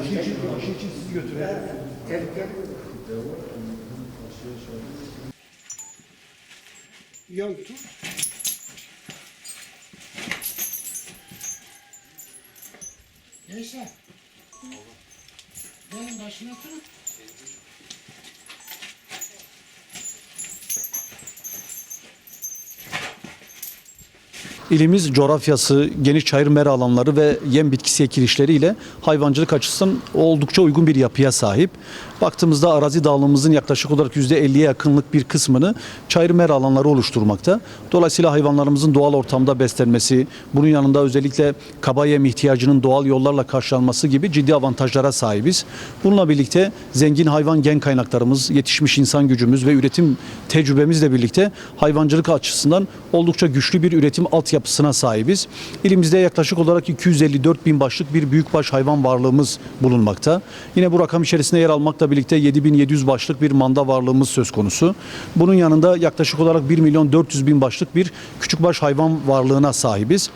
Aşı için, aşı için sizi götürelim. Gel gel. Yan tut. Neyse. Benim başına oturun. İlimiz coğrafyası, geniş çayır mera alanları ve yem bitkisi ekilişleriyle hayvancılık açısından oldukça uygun bir yapıya sahip. Baktığımızda arazi dağılımımızın yaklaşık olarak %50'ye yakınlık bir kısmını çayır mera alanları oluşturmakta. Dolayısıyla hayvanlarımızın doğal ortamda beslenmesi, bunun yanında özellikle kaba yem ihtiyacının doğal yollarla karşılanması gibi ciddi avantajlara sahibiz. Bununla birlikte zengin hayvan gen kaynaklarımız, yetişmiş insan gücümüz ve üretim tecrübemizle birlikte hayvancılık açısından oldukça güçlü bir üretim altyapısına sahibiz. İlimizde yaklaşık olarak 254 bin başlık bir büyükbaş hayvan varlığımız bulunmakta. Yine bu rakam içerisinde yer almakla birlikte 7700 başlık bir manda varlığımız söz konusu. Bunun yanında yaklaşık olarak 1 milyon 400 bin başlık bir küçükbaş hayvan varlığına sahibiz.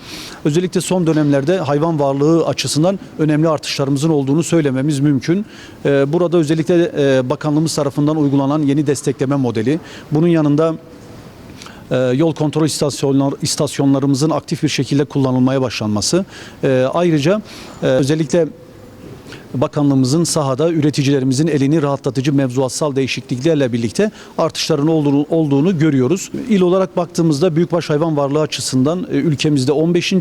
Özellikle son dönemlerde hayvan varlığı açısından önemli artışlarımızın olduğunu söylememiz mümkün. Ee, Burada özellikle e, bakanlığımız tarafından uygulanan yeni destekleme modeli, bunun yanında e, yol kontrol istasyonlar, istasyonlarımızın aktif bir şekilde kullanılmaya başlanması. E, ayrıca e, özellikle Bakanlığımızın sahada üreticilerimizin elini rahatlatıcı mevzuatsal değişikliklerle birlikte artışların olduğunu, görüyoruz. İl olarak baktığımızda büyükbaş hayvan varlığı açısından e, ülkemizde 15.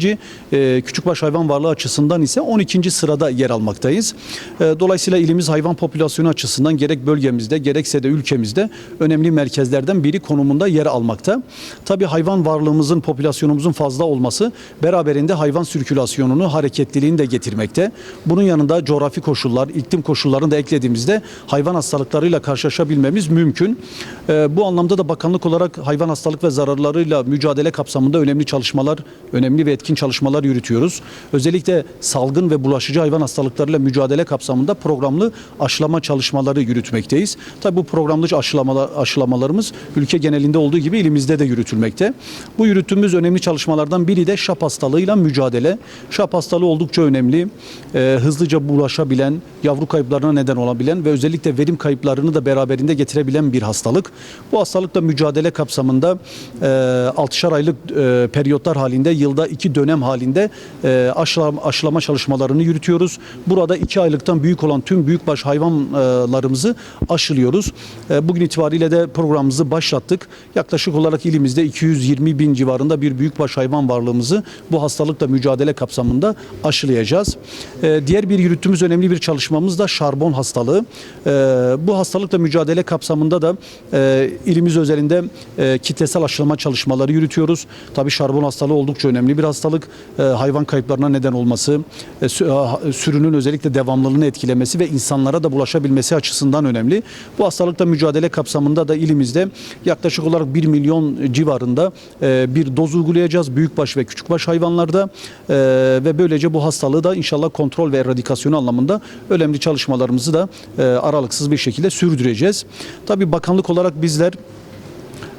e, küçükbaş hayvan varlığı açısından ise 12. sırada yer almaktayız. E, Dolayısıyla ilimiz hayvan popülasyonu açısından gerek bölgemizde gerekse de ülkemizde önemli merkezlerden biri konumunda yer almakta. Tabii hayvan varlığımızın, popülasyonumuzun fazla olması beraberinde hayvan sirkülasyonunu, hareketliliğini de getirmekte. Bunun yanında coğrafi koşullar, iklim koşullarını da eklediğimizde hayvan hastalıklarıyla karşılaşabilmemiz mümkün. Ee, bu anlamda da bakanlık olarak hayvan hastalık ve zararlarıyla mücadele kapsamında önemli çalışmalar, önemli ve etkin çalışmalar yürütüyoruz. Özellikle salgın ve bulaşıcı hayvan hastalıklarıyla mücadele kapsamında programlı aşılama çalışmaları yürütmekteyiz. Tabii bu programlı aşılamalar, aşılamalarımız ülke genelinde olduğu gibi ilimizde de yürütülmekte. Bu yürüttüğümüz önemli çalışmalardan biri de şap hastalığıyla mücadele. Şap hastalığı oldukça önemli. Ee, hızlıca bulaşabilen, yavru kayıplarına neden olabilen ve özellikle verim kayıplarını da beraberinde getirebilen bir hastalık. Bu hastalıkla mücadele kapsamında e, 6'şar aylık e, periyotlar halinde yılda iki dönem halinde e, aşılama, aşılama çalışmalarını yürütüyoruz. Burada 2 aylıktan büyük olan tüm büyükbaş hayvanlarımızı aşılıyoruz. E, bugün itibariyle de programımızı başlattık. Yaklaşık olarak ilimizde 220 bin civarında bir büyükbaş hayvan varlığımızı bu hastalıkla mücadele kapsamında aşılayacağız. E, diğer bir yürüttüğümüz önemli bir çalışmamız da şarbon hastalığı. E, bu hastalıkla mücadele kapsamında da e, ilimiz özelinde e, kitlesel aşılama çalışmaları yürütüyoruz. Tabii şarbon hastalığı oldukça önemli bir hastalık. E, hayvan kayıplarına neden olması, e, ha- sürünün özellikle devamlılığını etkilemesi ve insanlara da bulaşabilmesi açısından önemli. Bu hastalıkla mücadele kapsamında da ilimizde yaklaşık olarak 1 milyon civarında e, bir doz uygulayacağız büyükbaş ve küçükbaş hayvanlarda E, ve böylece bu hastalığı da inşallah kontrol ve eradikasyonu anlamında önemli çalışmalarımızı da e, aralıksız bir şekilde sürdüreceğiz. Tabii bakanlık olarak bizler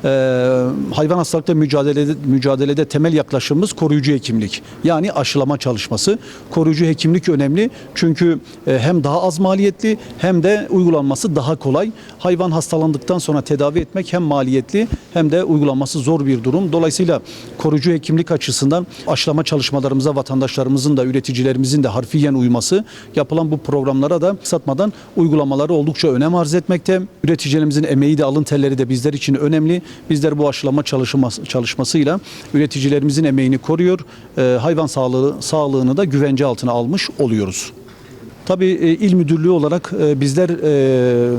ee, hayvan hastalıkla mücadelede, mücadelede temel yaklaşımımız koruyucu hekimlik. Yani aşılama çalışması. Koruyucu hekimlik önemli çünkü e, hem daha az maliyetli hem de uygulanması daha kolay. Hayvan hastalandıktan sonra tedavi etmek hem maliyetli hem de uygulanması zor bir durum. Dolayısıyla koruyucu hekimlik açısından aşılama çalışmalarımıza vatandaşlarımızın da üreticilerimizin de harfiyen uyması yapılan bu programlara da satmadan uygulamaları oldukça önem arz etmekte. Üreticilerimizin emeği de alın terleri de bizler için önemli. Bizler bu aşılama çalışması, çalışmasıyla üreticilerimizin emeğini koruyor, e, hayvan sağlığı sağlığını da güvence altına almış oluyoruz. Tabii e, il müdürlüğü olarak e, bizler e,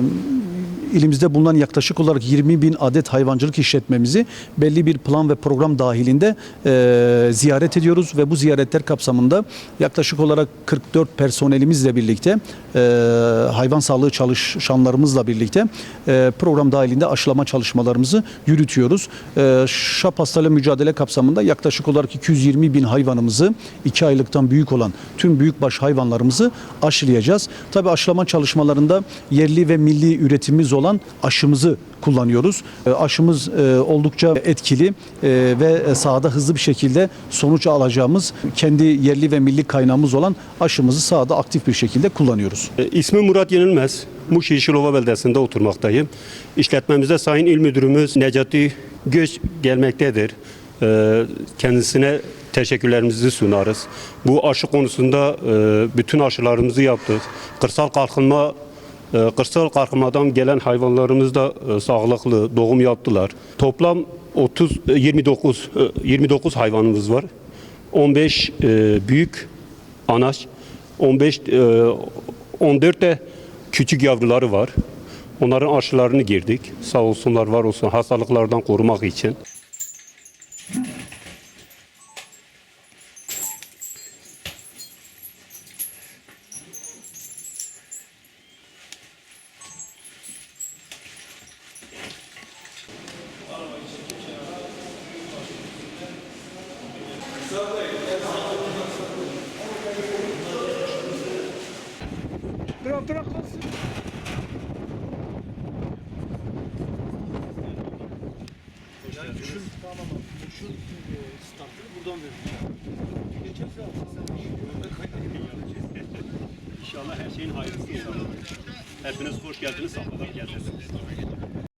ilimizde bulunan yaklaşık olarak 20 bin adet hayvancılık işletmemizi belli bir plan ve program dahilinde e, ziyaret ediyoruz ve bu ziyaretler kapsamında yaklaşık olarak 44 personelimizle birlikte e, hayvan sağlığı çalışanlarımızla birlikte e, program dahilinde aşılama çalışmalarımızı yürütüyoruz. E, şap hastalığıyla mücadele kapsamında yaklaşık olarak 220 bin hayvanımızı 2 aylıktan büyük olan tüm büyükbaş hayvanlarımızı aşılayacağız. Tabii aşılama çalışmalarında yerli ve milli üretimimiz olan aşımızı kullanıyoruz. E, Aşımız e, oldukça etkili e, ve sahada hızlı bir şekilde sonuç alacağımız kendi yerli ve milli kaynağımız olan aşımızı sahada aktif bir şekilde kullanıyoruz. İsmim Murat Yenilmez. Muş Yeşilova beldesinde oturmaktayım. İşletmemizde Sayın İl Müdürümüz Necati Göç gelmektedir. Kendisine teşekkürlerimizi sunarız. Bu aşı konusunda bütün aşılarımızı yaptık. Kırsal kalkınma kırsal kalkınmadan gelen hayvanlarımız da e, sağlıklı doğum yaptılar. Toplam 30 e, 29 e, 29 hayvanımız var. 15 e, büyük anaç, 15 e, 14 de küçük yavruları var. Onların aşılarını girdik. Sağ olsunlar, var olsun hastalıklardan korumak için. Bırak bırak kalsın. İnşallah her şeyin hayırlısı. Hepiniz hoş geldiniz, sağlıkla geldiniz.